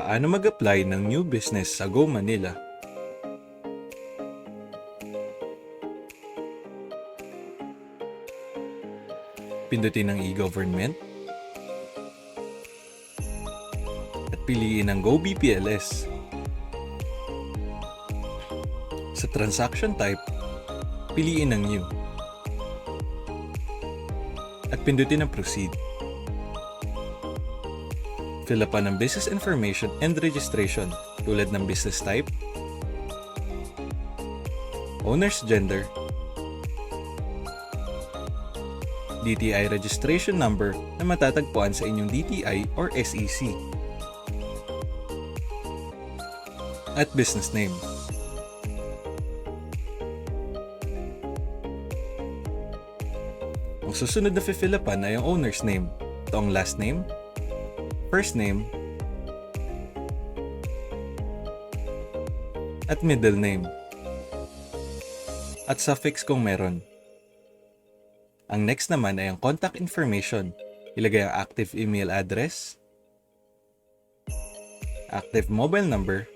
paano mag-apply ng new business sa Go Manila. Pindutin ang e-government at piliin ang Go BPLS. Sa transaction type, piliin ang new at pindutin ang proceed. Up ng business information and registration tulad ng business type, owner's gender, DTI registration number na matatagpuan sa inyong DTI or SEC, at business name. Ang susunod na fill upan ay ang owner's name. Ito ang last name, first name, at middle name. At suffix kung meron. Ang next naman ay ang contact information. Ilagay ang active email address, active mobile number,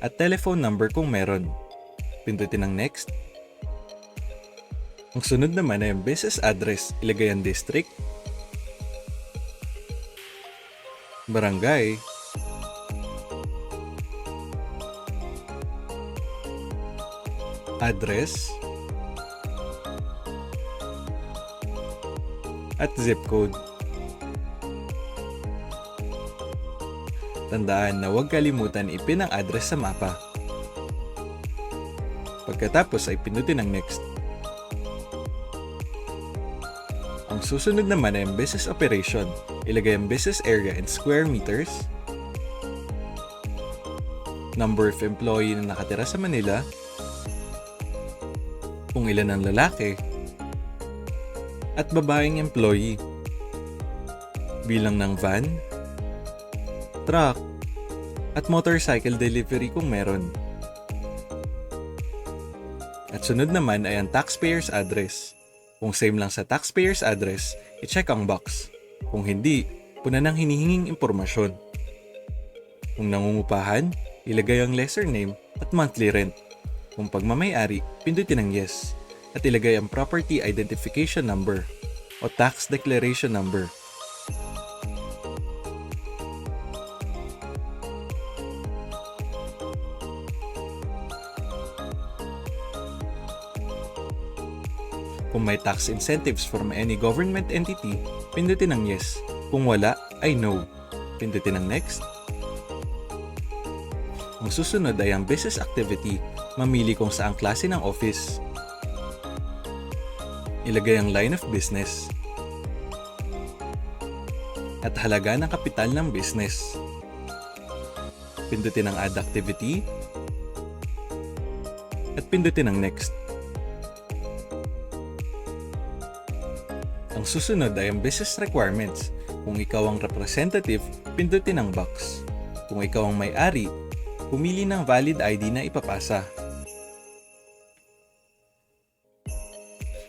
at telephone number kung meron. Pindutin ang next. Ang sunod naman ay ang business address. Ilagay ang district, barangay, address, at zip code. Tandaan na huwag kalimutan ipin ang address sa mapa. Pagkatapos ay pindutin ang next. Ang susunod naman ay ang business operation. Ilagay ang business area in square meters, number of employee na nakatira sa Manila, kung ilan ang lalaki, at babaeng employee, bilang ng van, truck, at motorcycle delivery kung meron. At sunod naman ay ang taxpayer's address. Kung same lang sa taxpayer's address, i-check ang box. Kung hindi, puna ng hinihinging impormasyon. Kung nangungupahan, ilagay ang lesser name at monthly rent. Kung pagmamayari, pindutin ang yes. At ilagay ang property identification number o tax declaration number. Kung may tax incentives from any government entity, pindutin ang yes. Kung wala, ay no. Pindutin ang next. Ang susunod ay ang business activity. Mamili kung saang klase ng office. Ilagay ang line of business. At halaga ng kapital ng business. Pindutin ang add activity. At pindutin ang next. Ang susunod ay ang business requirements. Kung ikaw ang representative, pindutin ang box. Kung ikaw ang may-ari, pumili ng valid ID na ipapasa.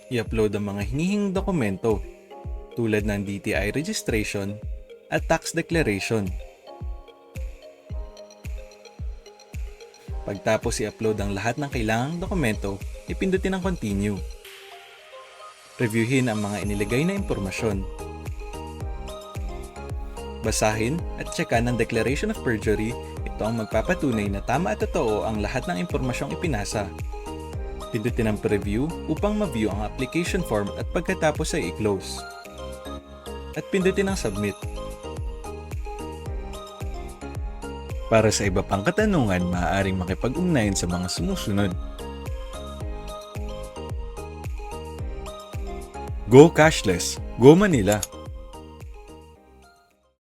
I-upload ang mga hinihing dokumento tulad ng DTI registration at tax declaration. Pagtapos i-upload ang lahat ng kailangang dokumento, ipindutin ang continue. Reviewin ang mga inilagay na impormasyon. Basahin at tsekan ang Declaration of Perjury. Ito ang magpapatunay na tama at totoo ang lahat ng impormasyong ipinasa. Pindutin ang preview upang ma-view ang application form at pagkatapos ay i-close. At pindutin ang submit. Para sa iba pang katanungan, maaaring makipag-ugnayan sa mga sumusunod. Go Cashless, Go Manila.